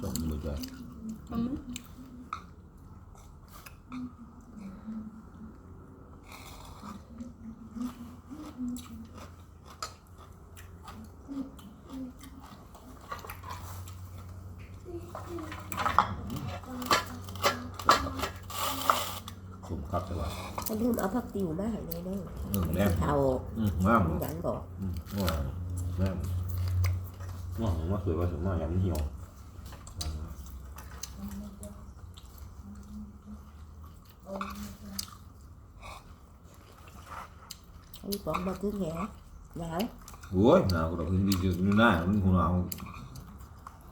ส่งมือจ้ะอืมสุ่มครับใช่ป่ะถ้าลืมเอาผักติวมาให้เลยเด้ออืมแม่เท่าอืมงามหยังบอกอืมว้าวแม่ว้าวมาสวยว่าสวยมากยำเหี่ยวไอ้ปองมาคือแหงหนาว โอ้ยหนาวก็ต้องขึ้นดีอยู่หน้ามั นคงหนาว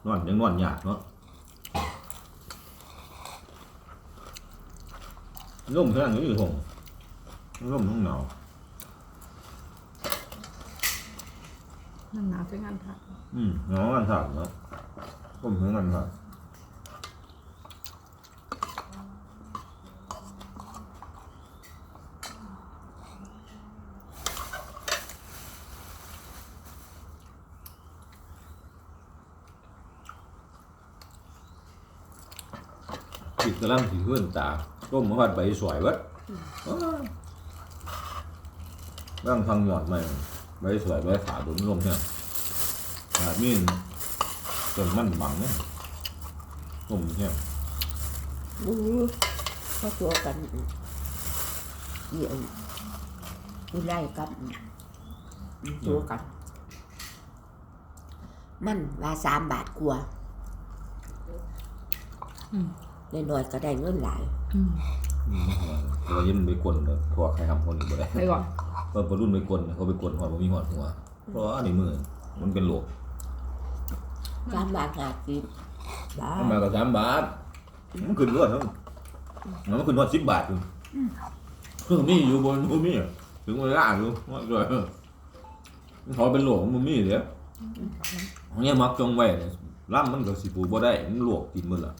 นอนยังนอนยากเนาะร่มเท่านั้นอยู่ผมร่มทั้งหนาวนั่นหนาวใช้งานผัก อืมหนาวกันถามเนาะร่มทั้งนั้นครับจิ ตกำลังสีขึ้นตาร่มมาพัดใบสวยเวัดร่างฟังหยอดใหม่ใบสวยใบขาดุนลมเนี่ยขาดมีนจนมันบังเนี่ยลมเนี่ยมึงเขาตัวกันเดี๋ยวกูไล่กับตัวกัน มันว่าสามบาทกว่า อืม น้อยๆก็ได้เงินหลายอืมอืมเรายิ้มไปกลนเลยพวกใครทำคนบ่ได้ไปก่อนก็พอรุ่นไปกลเขาไปกลหัวผมมีหัวหัว เพราะว่าอันนี้มือมันเป็นโหลกสามบาทห้าสิบบ้าทำไมก็สามบาทมันขึ้นรวดครับมันขึ้นรวดสิบบาทอยู่เครื่องมีอยู่บนมันมีถึงเวลาอยู่ว่าด้วยมันขอเป็นโหลกมันมีเดี๋ยวของเนี้ยมักจงไว้เนี่ยล่ำมันก็สิปูบ่ได้มันลวกกินมันละ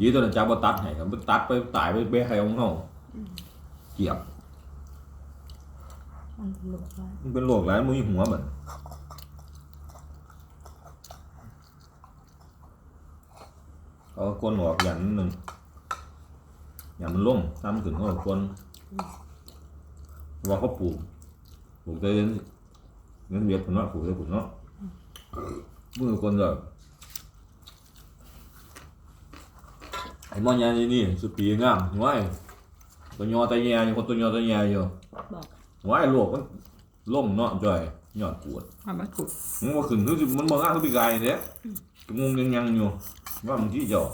ยีตัวนั้นจับบ่ตัดให้ครับมันตัดไปตายไปเบ้ให้ของเฮาเกียบ มันหลวกไว้มันเป็นโรคหลายมันมีหัวเหมือนเขาก็กลนออกอย่างหนึ่งอย่างมันล่มซ้ำขึ้นเขาก็กลนว่าเขาปลูกปลูกได้เงินเงินเวียดผมเนาะปลูกได้ผมเนาะมือคนก็ ไอ้มอนยานี่นี่สุดปีงามหัวไอ้ตัวยอตะแยอยู่คนตัวยอตะแยอยู่บอกหัวไอ้โลกมันล่มเนาะจ่อยยอดปวดทำมาถูกมันบ่ขึ้นคือสิมันบ่งามคือปีกายเด้งงยังยังอยู่ว่ามันที่เจ้า